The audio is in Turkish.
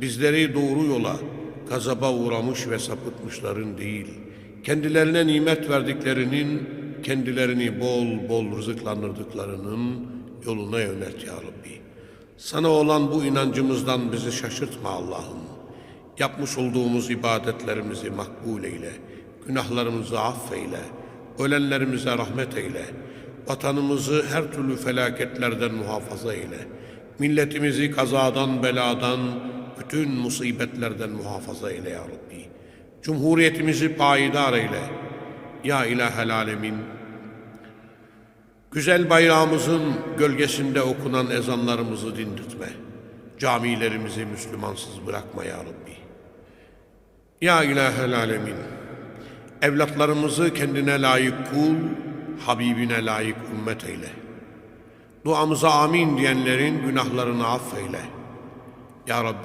bizleri doğru yola, gazaba uğramış ve sapıtmışların değil, kendilerine nimet verdiklerinin, kendilerini bol bol rızıklandırdıklarının yoluna yönelt ya Rabbi. Sana olan bu inancımızdan bizi şaşırtma Allah'ım. Yapmış olduğumuz ibadetlerimizi makbul eyle, günahlarımızı affeyle, ölenlerimize rahmet eyle, vatanımızı her türlü felaketlerden muhafaza eyle, milletimizi kazadan, beladan, bütün musibetlerden muhafaza eyle ya Rabbi. Cumhuriyetimizi payidar eyle. Ya ilahel alemin, Güzel bayrağımızın gölgesinde okunan ezanlarımızı dindirtme. Camilerimizi Müslümansız bırakma ya Rabbi. Ya ilahel alemin. Evlatlarımızı kendine layık kul, Habibine layık ümmet eyle. Duamıza amin diyenlerin günahlarını affeyle. Ya Rabbi